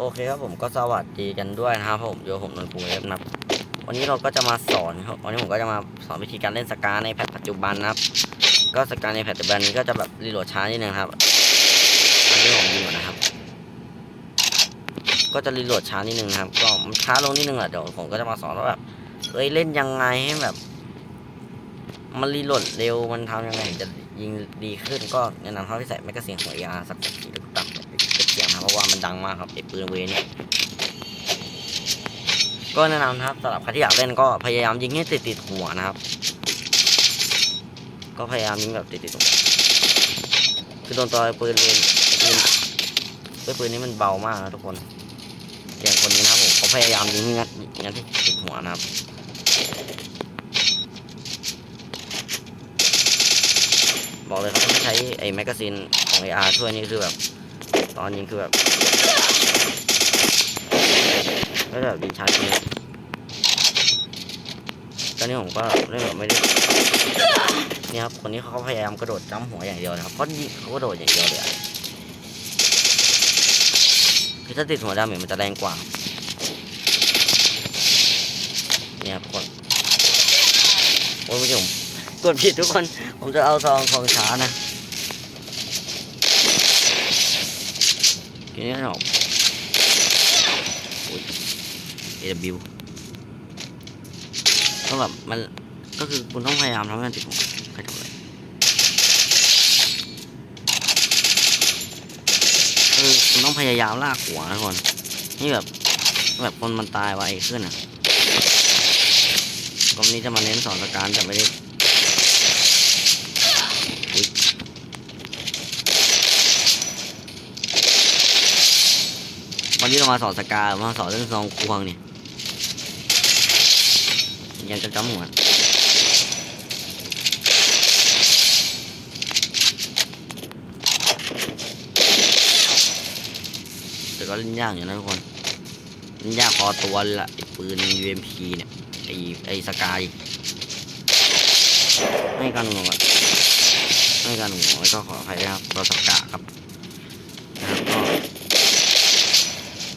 โอเคครับผมก็สวัสดีกันด้วยนะครับผมโยผมนนท์ภูเอฟนะครับวันนี้เราก็จะมาสอนครับวันนี้ผมก็จะมาสอนวิธีการเล่นสกาในแพทปัจจุบันนะครับ ก็สกาในแพทปัจจุบันนี้ก็จะแบบรีโหลดช้านิดนึงครับอันนี้ผมยิงก่นะครับ ก็จะรีโหลดช้านิดนึงครับ ก็มันช้าลงนิดนึงแหละเดี๋ยวผมก็จะมาสอนว่าแบบเฮ้ยเล่นยังไงให้แบบ มันรีโหลดเร็วมันทำยังไงจะยิงดีขึ้นก็แนะนำเขาที่ใส่แมกกาซีนของ AR สักทีทุกต่ำเก็บเสียงนะครับเพ ราะว่ามันดังมากครับไอ้ปืนเวเนี่ยก็แนะนำนะครับสำหรับใครที่อยากเล่นก็พยายามยิงให้ติดติดหัวนะครับ ก็พยายามยิงแบบติดติดหัวคือโดนตัวไอ้ปืนเวนปืนไอ้ปืนนี้มันเบามากนะทุกคนอย่างคนนี้นะครับผมเขาพยายามยิงงัดงัดที่ติดหัวนะครับบอกเลยครับถ้าใช้ไอ้แมกกาซีนของ AR ช่วยนี่คือแบบ ตอนยิงคือแบบก็แบบดีชาร์จนี้ตอนนี้ผมก็เล่นแบบไม่ได้นี่ครับคนนี้เขาพยายามกระโดดจ้ำหัวอย่างเดียวนะครับเพราะยิงเขากระโดดอย่างเดียวเลยคือถ้าติดหัวดาเมจมันจะแรงกว่า เนี่ยครับคนโอ้ยไม่ใช่ผมกดผิดทุกคน ผมจะเอาซองของช้านะ ทีนี้ออกอุ๊ย AW ก็แบบมันก็คือคุณต้องพยายามทำให้มันติดหัวใครทำอะไรเออคุณต้องพยายามลากหัวนะคนนี่แบบแบบคนมันตายไวขึ้นอะก็วันนี้จะมาเน้นสอนสการแต่ไม่ได้ วันนี้เรามาสอนสกามาสอนเรื่องซองควงเนี่ยยังจะจำหัวแต่ก็เล่นยากอยู่นะทุกคนเล่นยากพอตัวละไอ้ปืน UMP เนี่ยไอ้ไอ้สกายไม่กันงงอะไม่กันงงแล้วก็ขออภัยนะครับตัวสกาครับก็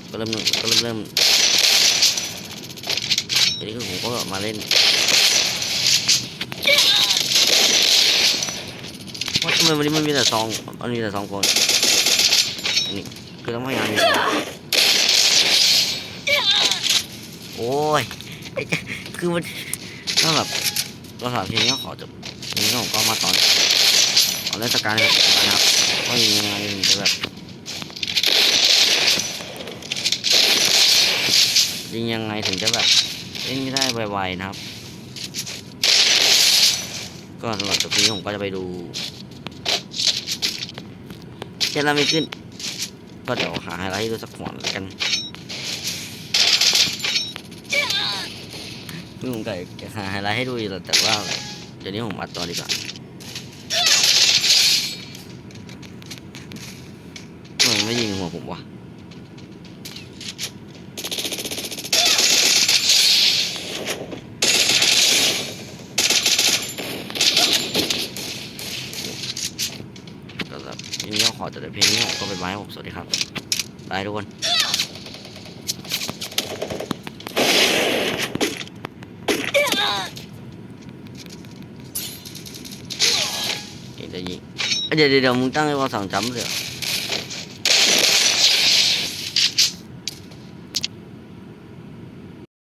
ก็เริ่มก็เริ่มเริ่มทีนี้คือผมก็มาเล่นว่าทำไมวันนี้มันมีแต่ซองมันมีแต่ซองคนนี่คือต้องพยายามอยู่โอ้ยคือมันก็แบบก็สำหรับทีนี้ขอจบทีนี้ผมก็มาตอนตอนเล่นสกายนปัจจุบันะครับว่ายังไงจะแบบ ยิงยังไงถึงจะแบบเล่นได้ไวๆนะครับ ก็สำหรับตัวนี้ผมก็จะไปดูเช่นเราไม่ขึ้น ก็เดี๋ยวหาไฮไลท์ให้ดูสักหัวแล้วกันคือผมก็จะหาไฮไลท์ให้ดูอยู่แต่ว่าเดี๋ยวนี้ผมอัดต่อดีกว่าทำไมไม่ยิงหัวผมวะ แบบวันนี้ก็ขอจบแต่เพลงนี้ผมก็ไปบายครับผมสวัสดีครับบายทุกคนเดี๋ยวจะยิงเดี๋ยวเดี๋ยวมึงตั้งให้ว่าสั่งจำเลยอ